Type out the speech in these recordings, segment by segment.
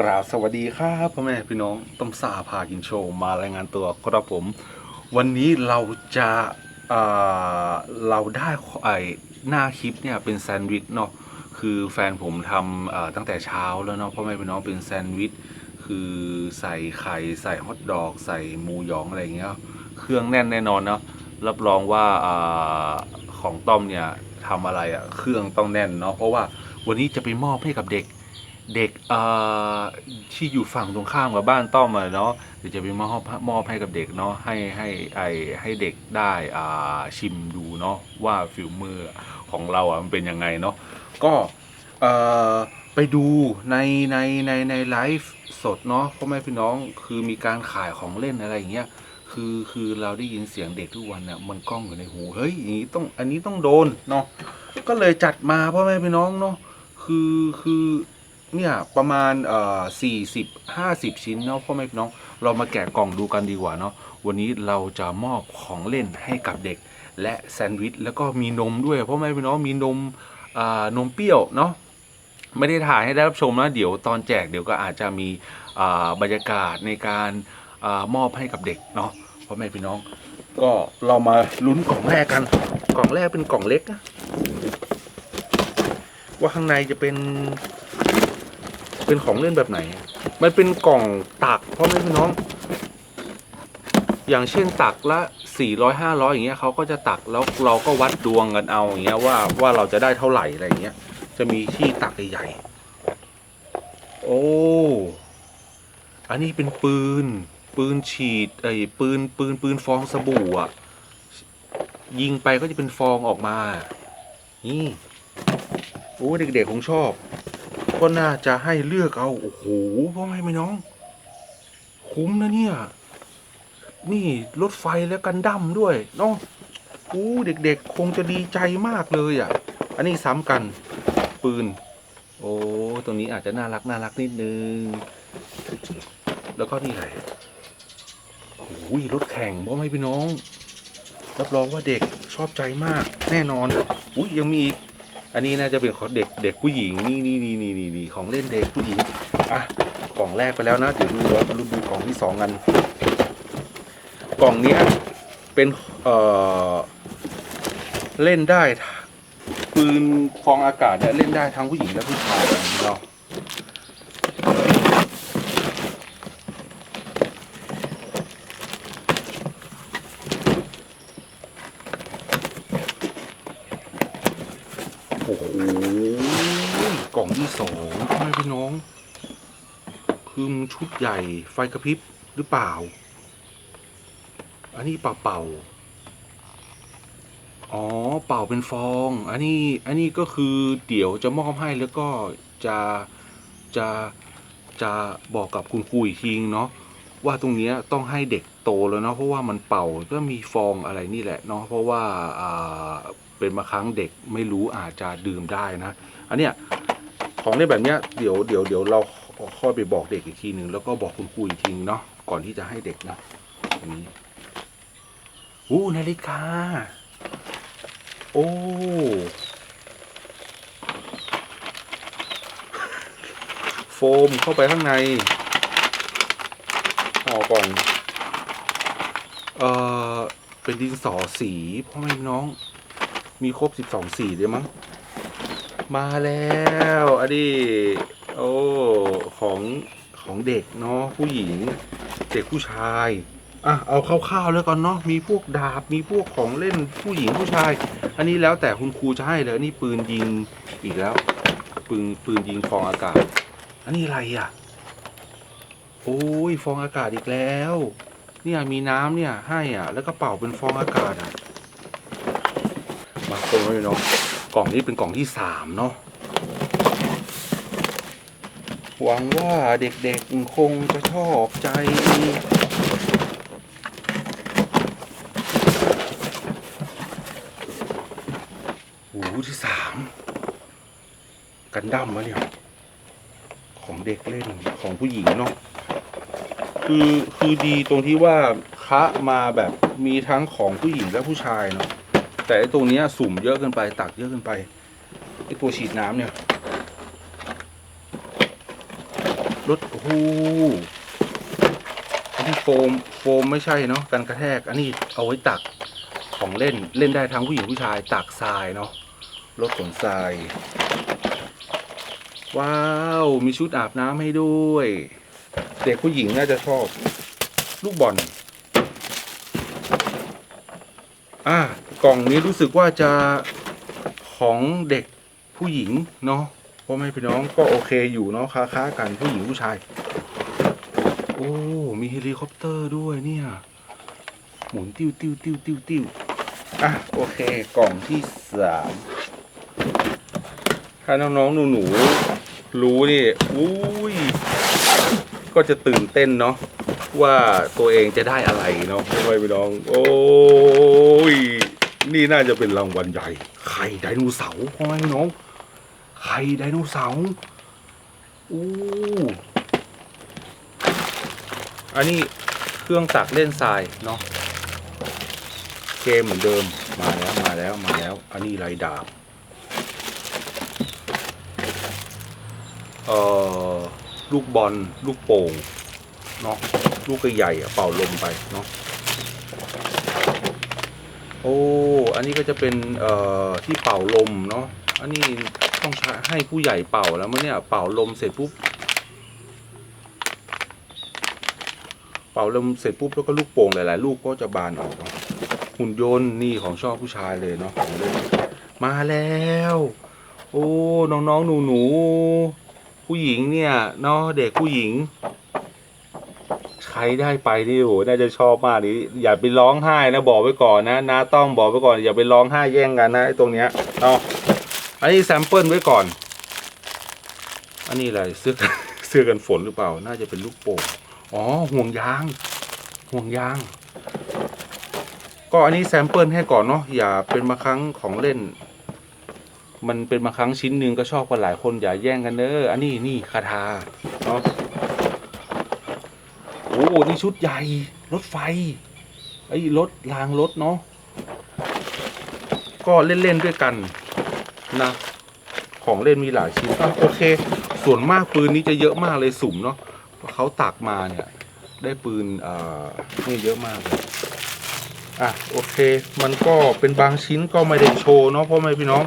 กราบสวัสดีครับพ่อแม่พี่น้องต้มซาพากินโชว์มารายงานตัวครับผม วันนี้เราจะเอ่อเราได้ไอหน้าคลิปเนี่ยเป็นแซนด์วิชเนาะคือแฟนผมทำตั้งแต่เช้าแล้วเนาะพ่อแม่พี่น้องเป็นแซนด์วิชคือใส่ไข่ใส่ฮอทดอก ใส่หมูหยองอะไรเงี้ยเครื่องแน่นแน่นอนเนาะรับรองว่าอ่าของต้อมเนี่ยทำอะไรอะ่ะเครื่องต้องแน่นเนาะเพราะว่าวันนี้จะไปมอบให้กับเด็ก เด็กเอ่อที่อยู่ฝั่งตรงข้ามกับบ้านต้อมอะเนาะเดี๋ยวจะไปมอบมอบให้กับเด็กเนาะให้ให้ไอให้เด็กได้อ่าชิมดูเนาะว่าฟิลมือของเราอะมันเป็นยังไงเนาะก็เอ่อไปดูในในในในไลฟ์สดเนาะพ่อแม่พี่น้องคือมีการขายของเล่นอะไรอย่างเงี้ยคือคือเราได้ยินเสียงเด็กทุกวันเนี่ยมันก้องอยู่ในหูเฮ้ยอย่างนี้ต้องอันนี้ต้องโดนเนาะก็เลยจัดมาพ่อแม่พี่น้องเนาะคือคือ เนี่ยประมาณเอ่อสี่สิบห้าสิบชิ้นเนาะพ่อแม่พี่น้องเรามาแกะกล่องดูกันดีกว่าเนาะวันนี้เราจะมอบของเล่นให้กับเด็ก และแซนด์วิชแล้วก็มีนมด้วยพ่อแม่พี่น้องมีนมอ่านมเปรี้ยวเนาะไม่ได้ถ่ายให้ได้รับชมนะเดี๋ยวตอนแจกเดี๋ยวก็อาจจะมีอ่าบรรยากาศในการอามอบให้กับเด็กเนาะพ่อแม่พี่น้อง ก็เรามาลุ้นกล่องแรกกัน กล่องแรกเป็นกล่องเล็กนะว่าข้างในจะเป็น เป็นของเล่นแบบไหน มันเป็นกล่องตักพ่อแม่พี่น้อง อย่างเช่นตักละสี่ร้อยห้าร้อยอย่างเงี้ยเขาก็จะตักแล้วเราก็วัดดวงกันเอาอย่างเงี้ยว่าว่าเราจะได้เท่าไหร่อะไรอย่างเงี้ย จะมีที่ตักใหญ่ๆโอ้อันนี้เป็นปืน ปืนฉีดไอ้ปืนปืนปืนฟองสบู่อะยิงไปก็จะเป็นฟองออกมา นี่โอ้เด็กๆคงชอบ ก็น่าจะให้เลือกเอา โอ้โหพ่อแม่พี่น้อง คุ้มนะเนี่ย นี่รถไฟและกันดั้มด้วยเนาะอู้เด็กๆ คงจะดีใจมากเลยอะ อันนี้ซ้ำกัน ปืน โอ้ตรงนี้อาจจะน่ารักน่ารักนิดนึง แล้วก็นี่อะไรโอ้ยรถแข่งพ่อแม่พี่น้อง รับรองว่าเด็กชอบใจมากแน่นอน อุ้ยยังมีอีก อันนี้น่าจะเป็นของเด็กเด็กผู้หญิงนี่นี่นี่นี่นี่นี่ของเล่นเด็กผู้หญิงอะกล่องแรกไปแล้วนะเดี๋ยวดูแล้วมาดูกล่องที่สองกัน กล่องนี้เป็นเอ่อเล่นได้ปืนฟองอากาศเนี่ยเล่นได้ทั้งผู้หญิงและผู้ชายเนาะโอ้โห กล่องที่สองพ่อแม่พี่น้อง คือมันชุดใหญ่ไฟกระพริบหรือเปล่า อันนี้เป่าเป่า อ๋อเป่าเป็นฟอง อันนี้อันนี้ก็คือเดี๋ยวจะมอบให้แล้วก็จะจะจะบอกกับคุณครูอีกทีเนาะว่าตรงนี้ต้องให้เด็กโตแล้วเนาะเพราะว่ามันเป่าก็มีฟองอะไรนี่แหละเนาะเพราะว่า เป็นบาครั้งเด็กไม่รู้อาจจะดื่มได้นะ อันเนี้ยของในแบบเนี้ยเดี๋ยวเดี๋ยวเดี๋ยวเราค่อยไปบอกเด็กอีกทีหนึ่งแล้วก็บอกคุณครูอีกทีนึงเนาะก่อนที่จะให้เด็กนะอันนี้อู้นาฬิกา โอ้โฟมเข้าไปข้างในห่อก่อน เอ่อ เป็นดินสอสีพ่อแม่น้อง มีครบสิบสองสีเลยมั้ง มาแล้วอันนี้โอ้ของของเด็กเนาะผู้หญิง เด็กผู้ชายอะเอาคร่าวๆแล้วกันเนาะมีพวกดาบมีพวกของเล่นผู้หญิงผู้ชาย อันนี้แล้วแต่คุณครูจะให้เลยนี่ปืนยิงอีกแล้ว ปืนปืนยิงฟองอากาศ อันนี้อะไรอะ โอ้ยฟองอากาศอีกแล้ว เนี่ยมีน้ำเนี่ยให้อะ แล้วก็เป่าเป็นฟองอากาศอะ มาตรเนาะกล่องนี้เป็นกล่องที่สามเนาะหวังว่าเด็กๆคงจะชอบใจ หูที่สามกันดั้มวะเนี่ย ของเด็กเล่นของผู้หญิงเนาะคือคือดีตรงที่ว่าคะมาแบบมีทั้งของผู้หญิงและผู้ชายเนาะ แต่ไอ้ตรงนี้สุ่มเยอะเกินไป ตักเยอะเกินไปไอ้ตัวฉีดน้ำเนี่ยรถโอ้โหอันนี้โฟมโฟมไม่ใช่เนาะกันกระแทก อันนี้เอาไว้ตักของเล่นเล่นได้ทั้งผู้หญิงผู้ชายตักทรายเนาะรถขนทราย ว้าว มีชุดอาบน้ำให้ด้วย เด็กผู้หญิงน่าจะชอบ ลูกบอลอะ กล่องนี้รู้สึกว่าจะของเด็กผู้หญิงเนาะพ่อแม่พี่น้องก็โอเคอยู่เนาะค้าค้าๆกันผู้หญิงผู้ชาย โอ้มีเฮลิคอปเตอร์ด้วยเนี่ย หมุนติ้วติ้วติ้วติ้วติ้วอะโอเคกล่องที่สามถ้าน้องๆหนูๆรู้นี่อุ้ยก็จะตื่นเต้นเนาะว่าตัวเองจะได้อะไรเนาะพ่อแม่พี่น้อง โอ้ย นี่น่าจะเป็นรางวัลใหญ่ ไข่ไดโนเสาร์พ่อแม่พี่น้อง ไข่ไดโนเสาร์อู้อันนี้เครื่องตักเล่นทรายเนาะเกมเหมือนเดิมมาแล้วมาแล้วมาแล้ว อันนี้ไรดาบเอ่อลูกบอลลูกโป่งเนาะลูกใหญ่ๆเป่าลมไปเนาะ โอ้ อันนี้ก็จะเป็นเอ่อที่เป่าลมเนาะ อันนี้ต้องใช้ให้ผู้ใหญ่เป่าแล้วมั้งเนี่ย เป่าลมเสร็จปุ๊บ เป่าลมเสร็จปุ๊บแล้วก็ลูกโป่งหลาย ๆ ลูกก็จะบานออก หุ่นยนต์นี่ของชอบผู้ชายเลยเนาะของเล่นมาแล้ว โอ้ น้องๆหนูๆผู้หญิงเนี่ยเนาะเด็กผู้หญิง ครได้ไปนี่โหน่าจะชอบมากนี่อย่าไปร้องไห้นะบอกไว้ก่อนนะนาต้องบอกไว้ก่อนอย่าไปร้องไห้แย่งกันนะไอ้ตรงเนี้ยเอาอันนี้แซมเปิลไว้ก่อน อันนี้อะไรเสื้อเสื้อกันฝนหรือเปล่า น่าจะเป็นลูกโป่งอ๋อห่วงยาง ห่วงยาง ก็อันนี้แซมเปิลให้ก่อนเนาะอย่าเป็นบาครั้งของเล่น มันเป็นบาครั้งชิ้นหนึ่งก็ชอบกันหลายคนอย่าแย่งกันเด้ออันนี้นี่คาถาเนาะ อ้ นี่ชุดใหญ่ รถไฟ ไอ้รถรางรถเนาะ ก็เล่น ๆ ด้วยกันนะ ของเล่นมีหลายชิ้นอะโอเค ส่วนมากปืนนี้จะเยอะมากเลยสุ่มเนาะเพราะเขาตักมาเนี่ย ได้ปืนอ่านี่เยอะมากเลยอะโอเค มันก็เป็นบางชิ้นก็ไม่ได้โชว์เนาะพ่อแม่พี่น้อง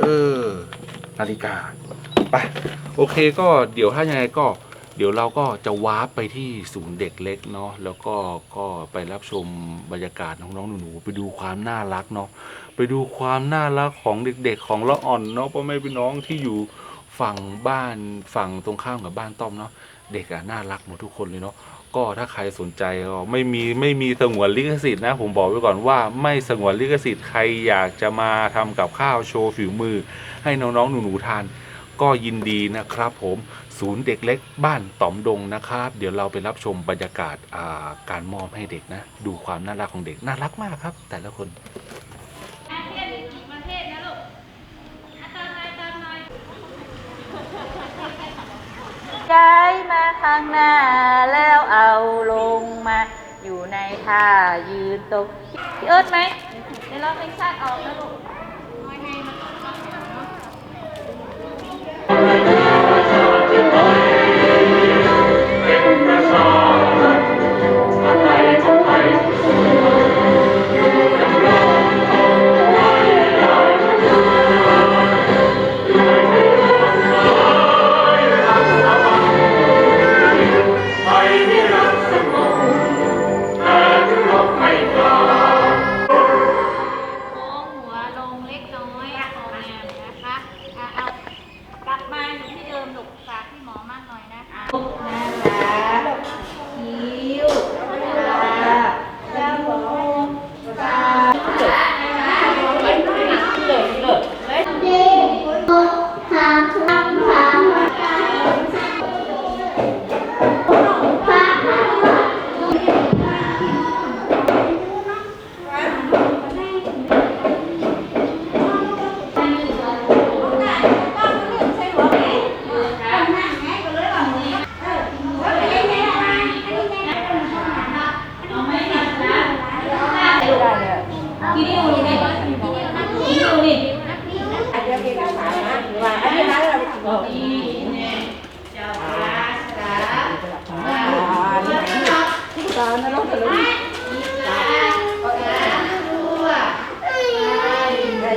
เออ นาฬิกา ไป โอเคก็เดี๋ยวถ้ายังไงก็ เดี๋ยวเราก็จะวาร์ปไปที่ศูนย์เด็กเล็กเนาะแล้วก็ก็ไปรับชมบรรยากาศน้องๆหนูๆไปดูความน่ารักเนาะไปดูความน่ารักของเด็กๆของละอ่อนเนาะพ่อแม่พี่น้องที่อยู่ฝั่งบ้านฝั่งตรงข้ามกับบ้านต้อมเนาะเด็กอะน่ารักหมดทุกคนเลยเนาะก็ถ้าใครสนใจก็ไม่มีไม่มีสงวนลิขสิทธิ์นะ ผมบอกไว้ก่อนว่าไม่สงวนลิขสิทธิ์ใครอยากจะมาทำกับข้าวโชว์ฝีมือ ให้น้องๆหนูๆทาน ก็ยินดีนะครับผม ศูนย์เด็กเล็กบ้านต๋อมดงนะครับ เดี๋ยวเราไปรับชมบรรยากาศอ่าการมอบให้เด็กนะ ดูความน่ารักของเด็กน่ารักมากครับ แต่ละคนอาเทียนอีกกี่ประเทศนะลูกอะตามหน่อยตามหน่อยย้ายมาข้างหน้าแล้วเอาลงมา อยู่ในท่ายืนตรงพี่เอิร์ธไหมเดี๋ยวเราเพลงชาติออกนะลูก สานะลูกเลย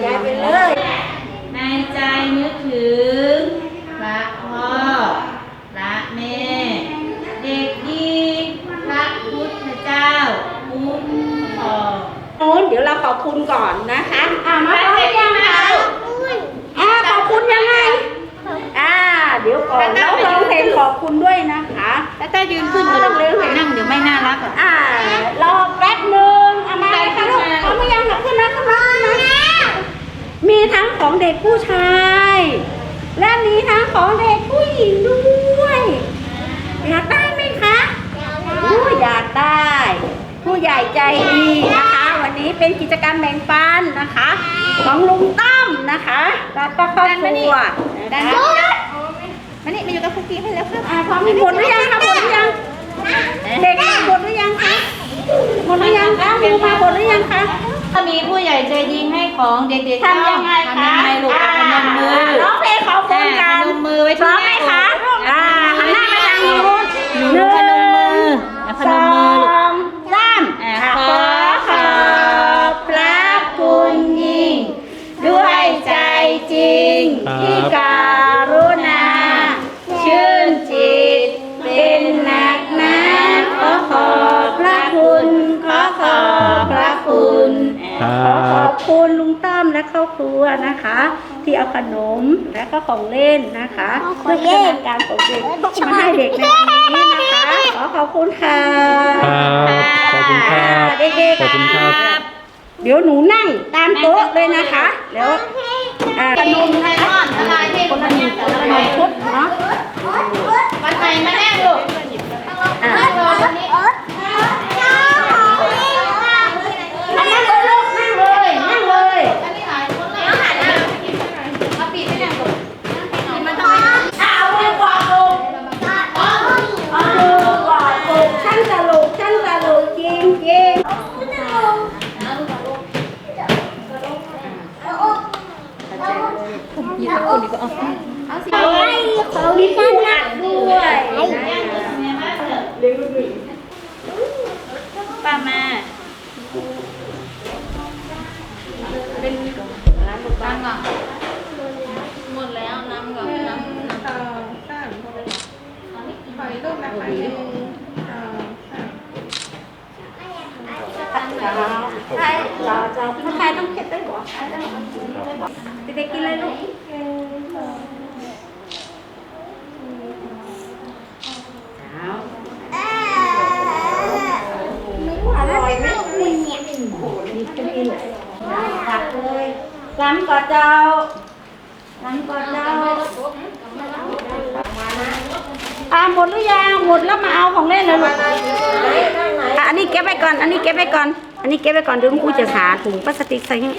ยายไปเลย ในใจนึกถึงพระพ่อพระแม่ เด็กดีพระพุทธเจ้าคุ้มครองนู้นเดี๋ยวเราขอบคุณก่อนนะคะอ่ามาพร้อมยังคะอ่าขอบคุณยังไง อ่า เดี๋ยวก่อนแล้วร้องเพลงขอบคุณด้วยนะคะ ถ้ายืนขึ้นก็ต้องเลื่อนนั่งเดี๋ยวไม่น่ารักอะอ่ารอแป๊บหนึ่งเอามาเลยค่ะลูกเอามายังขึ้นนะขึ้นนะขึ้นนะมีทั้งของเด็กผู้ชาย และมีทั้งของเด็กผู้หญิงด้วยอยากได้ไหมคะอู้อยากได้ ผู้ใหญ่ใจดีนะคะ วันนี้เป็นกิจกรรมแบ่งปันนะคะ ของลุงตั้มนะคะแล้วก็ครอบครัวดันนะมาคะ มานี่มาอยู่กับคุกกี้ให้แล้วครับอ่าพร้อมหมดหรือยังคะหมดหรือยัง เด็กหมดหรือยังคะหมดหรือยังคะดูมาหมดหรือยังคะถ้ามีผู้ใหญ่ใจดีให้ของเด็กๆทำยังไงทำคะยังไงลูกเอาพนมมือร้องเพลงขอบคุณกันพนมมือไว้พร้ที่อมไหมน้าคะอกอ่าหันหน้าไปทางนู้นหนูพ ครอบครัวนะคะ ที่เอาขนมและก็ของเล่นนะคะเพื่อพัฒนาการของเด็กมาให้เด็กในวันนี้นะคะขอขอบคุณค่ะครับขอบคุณครับเด็กๆขอบคุณครับเดี๋ยวหนูนั่งตามโต๊ะเลยนะคะเดี๋ยวอ่าขนมไทยทอดละลายเทคนละนิดคนละ ข หน่ น อย มพุทธเนาะ วันไหนมาแน่ลูก อ่า รอวันนี้ นั่งเลยลูกนั่งเลยนั่งเลย อันนี้หลายคนเลยเอาหันหน้ามาปิดไม่ได้ลูกมันทำไม เอามือกวาดลงเอามือกวาดลงช่างตลกช่างตลกจริงจริงเอาให้เขาดีขึ้นหนักด้วย ป้ามา ตั้งก่อนหมดแล้วน้ำก่อนน้ำ ใช่เราจะถ้าใครต้องเก็บได้หรอเด็กๆกินอะไรลูกอร่อยไหมตักเลยล้ำก่อนเจ้าล้ำก่อนเจ้าอ่าหมดหรือยังหมดแล้วมาเอาของเล่นเลยลูกอะอันนี้เก็บไว้ก่อน อันนี้เก็บไว้ก่อน อันนี้เก็บไว้ก่อนเดี๋ยวกูจะสาถุงพลาสติกใส่ให้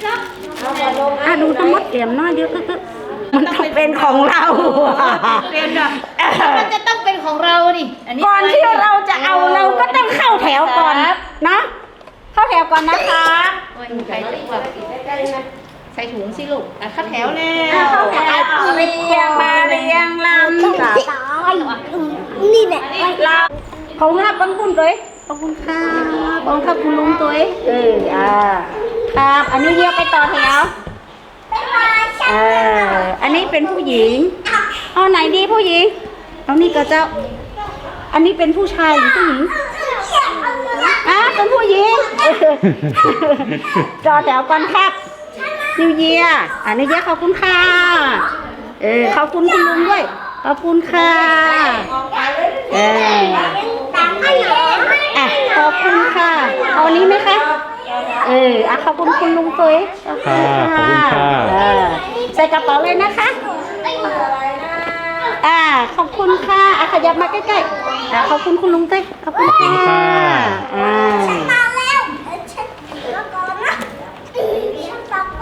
อะดูทั้งหมดเหลี่ยมน้อยเดียวตึ๊ดๆมันต้องเป็นของเราเป็นแบบมันจะต้องเป็นของเราดิอันนี้ก่อนที่เราจะเอาเราก็ต้องเข้าแถวก่อนเนาะเข้าแถวก่อนนะคะ ใส่ถุงแบบใส่ถุงสิลูกอะเข้าแถวแล้อะวเข้าแถวเรียงมาเรียงลำดับนี่แหละเราของรับขอบคุณตัวเองขอบคุณค่ะขอบคุณค่ะคุณลุงตัวเองเอออ่าครับอันนี้เยียไปต่อแถวเอออันนี้เป็นผู้หญิงเอาไหนดีผู้หญิงเอานี่ก็เจ้า อันนี้เป็นผู้ชายหรือผู้หญิงอะเป็นผู้หญิงจอแถวก่อนครับ นิวเยียอันนี้เยียขอบคุณค่ะ เออขอบคุณคุณลุงด้วย ขอบคุณค่ะ เอออะขอบคุณค่ะเอาอันนี้ไหมคะ เอออะขอบคุณคุณลุงตัวเองขอบคุณค่ะขอบคุณค่ะเออใส่กระเป๋าเลยนะคะอ่าขอบคุณค่ะอะขยับมาใกล้ๆอะขอบคุณคุณลุงเต้ยขอบคุณขอบคุณค่ะค่ะอ่า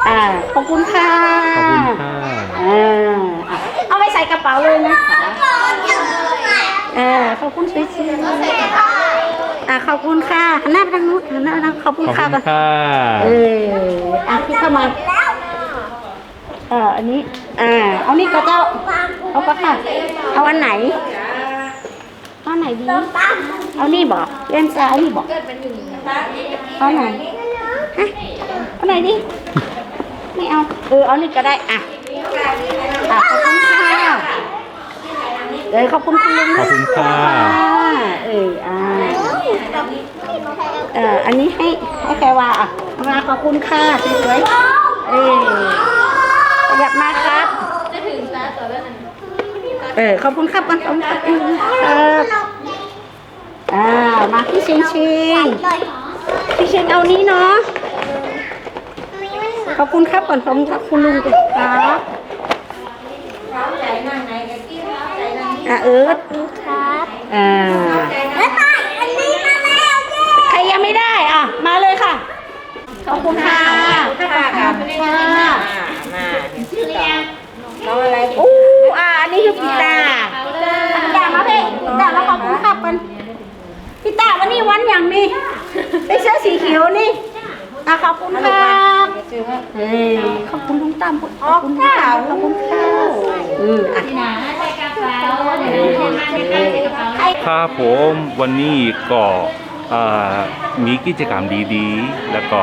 อ่าขอบคุณค่ะขอบคุณค่ะอ่าอะเอาไปใส่กระเป๋าเลยนะคะก่อนจะเลยเออขอบคุณสวยๆอะขอบคุณค่ะหันหน้าไปทางนู้นหันหน้าไปทางขอบคุณขอบค่ะคุณค่ะเอออะพี่เข้ามาแล้วเอออันนี้อ่าเอานี่ก็เจ้าเอาก็ค่ะเอาอันไหนเอาอันไหนดีเอานี่บอกเล่นซ้ายนี่บอกเอาไหนฮะเอาไหนดี ไม่เอา เออ เอานี่ก็ได้ อะอะขอบคุณค่ะเออขอบคุณคุณลุงขอบคุณค่ะ เอออ่าเอออันนี้ให้ให้แกว่าอะมาขอบคุณค่ะสวยๆเออขยับมาครับ จะถึงแล้วตัวแล้วนั่นเออขอบคุณครับขอบคุณครับครับอ่ามาพี่ชิงชิงพี่ชิงเอานี้เนาะ ขอบคุณครับก่อนขอบคุณครับคุณลุงก่อนครับอะเอิร์ธครับอ่าใครยังไม่ได้อะ มาเลยค่ะ ขอบคุณค่ะขอบคุณค่ะอู้อ่าอันนี้คือกีตาร์กีตาร์มาเพ่กีตาร์มาขอบคุณครับกันกีตาร์วันนี้วันอย่างนี้ได้เสื้อสีเขียวนี่อะขอบคุณค รับเฮ้ยขอบคุณลุงตั้มขอบคุณค่ะขอบคุณค่ะอืมอะหนาใส่กระเป๋าเดี๋ยวเราเดินทางไปใส่กระเป๋าครับผมวันนี้ก็เอ่อมีกิจกรรมดีๆ แล้วก็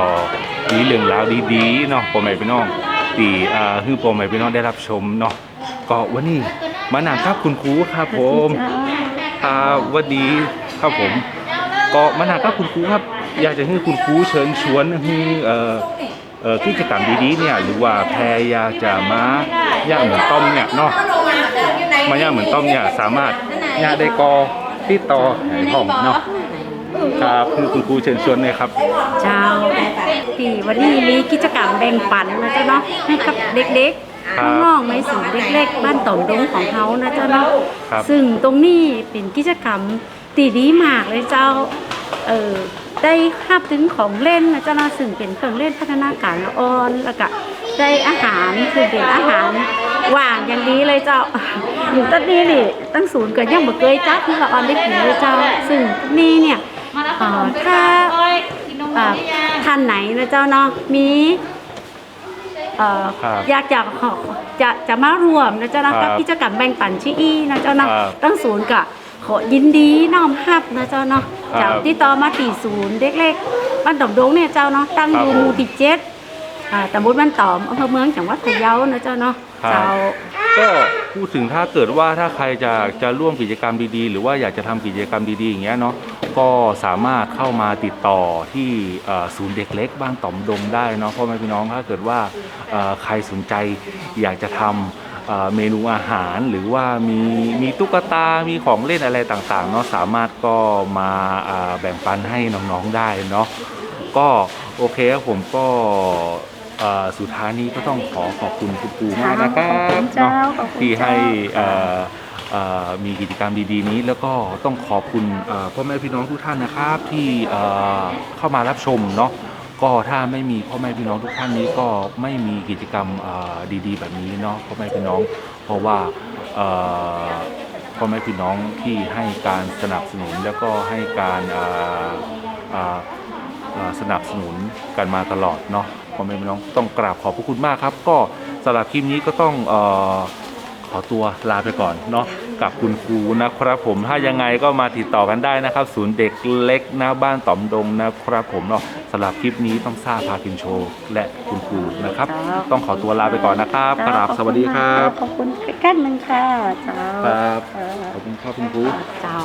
มีเรื่องราวดีๆเนาะพ่อแม่พี่น้องที่อ่าคือพ่อแม่พี่น้องได้รับชมเนาะก็วันนี้มานั่งครับคุณครูครับผมครับสวันดีครับผมก็มานั่งครับคุณครูครับ อยากจะให้คุณครูเชิญชวนให้เอ่อเอ่อ กิจกรรมดีๆเนี่ยหรือว่าแพรอยากจะมาย่างเหมือนต้มเนี่ยเนาะมาย่างเหมือนต้มเนี่ยสามารถย่างได้กอที่ต่อไหนห้องเนาะครับคือคุณครูเชิญชวนเลยครับ เจ้าที่วันนี้มีกิจกรรมแบ่งปันนะเจ้าเนาะให้กับเด็กครับๆน้องๆไม่สูงเล็กๆ บ้านต่อมดงของเขานะเจ้าเนาะครับซึ่งตรงนี้เป็นกิจกรรมตีดีมากเลยเจ้าเออ ได้คาบถึงของเล่นนะเจ้าเนาะซึ่งเป็นเครื่องเล่นพัฒนาการละอ่อนแล้วก็ได้อาหารคือเป็นอาหารว่างอย่างดีเลยเจ้าอยู่ตั้งนี้นี่ตั้งศูนย์ก็ยังบ่เคยจักที่ละอ่อนได้กินเลยเจ้า ซึ่งนี่เนี่ยมาแล้วเอ่ค่ะอถ้าโอ้ยกินนมหน่อ่าอยได้ยังท่านไหนนะเจ้าเนาะมีเอ่อครับอยากจะขอจะจะมารวมนะเจ้าเนาะครักับบกิจกรรมแบ่งปันชี้อีนะเจ้าเนาะครับตั้งศูนย์กะ ขอยินดีน้อมรับนะเจ้าเนาะครับจากที่ต่อมาตีศูนย์เด็กเล็กบ้านต่อมดงเนี่ยเจ้าเนาะตั้งอยู่ครับหมู่ที่เจ็ดอ่าตำบลบ้านตอมอำเภอเมืองจังหวัดพะเยานะเจ้าเนาะครับ เจ้า ก็พูดถึงถ้าเกิดว่าถ้าใครจะจะร่วมกิจกรรมดีๆ หรือว่าอยากจะทำกิจกรรมดีๆอย่างเงี้ยเนาะก็สามารถเข้ามาติดต่อที่เอ่อศูนย์เด็กเล็กบ้านต่อมดงได้เนาะพ่อแม่พี่น้องถ้าเกิดว่าเอ่อใครสนใจอยากจะทำ เอ่อเมนูอาหารหรือว่ามีมีตุ๊กตา มีของเล่นอะไรต่างๆเนาะสามารถก็มาอ่าแบ่งปันให้น้องๆได้เนาะก็โอเคครับผมก็เอ่อสุดท้ายนี้ก็ต้องขอขอบคุณคุณปูมากนะครัขอบคุบณเจ้าเนาะขอบคุณที่เจ้าให้เอ่อเอ่อมีกิจกรรมดีๆนี้ แล้วก็ต้องขอบคุณเอ่อพ่อแม่พี่น้องทุกท่านนะครับที่เอ่อเข้ามารับชมเนาะ ก็ถ้าไม่มีพ่อแม่พี่น้องทุกท่านนี้ก็ไม่มีกิจกรรมดีๆ แบบนี้เนาะพ่อแม่พี่น้อง เพราะว่าพ่อแม่พี่น้องที่ให้การสนับสนุนแล้วก็ให้การสนับสนุนกันมาตลอดเนาะพ่อแม่พี่น้องต้องกราบขอบพระคุณมากครับ ก็สำหรับคลิปนี้ก็ต้อง ออขอตัวลาไปก่อนเนาะกับคุณครูนะครับผมถ้ายังไงก็มาติดต่อกันได้นะครับ ศูนย์เด็กเล็กหน้าบ้านต่อมดงนะครับผมเนาะสำหรับคลิปนี้ต้องทราบพากินโชว์และคุณครูนะครับครับ ต้องขอตัวลาไปก่อนนะครับกราบสวัสดีครับขอบคุณกันหนึ่งค่ะเจ้าครับขอบคุณครับคุณครูเจ้า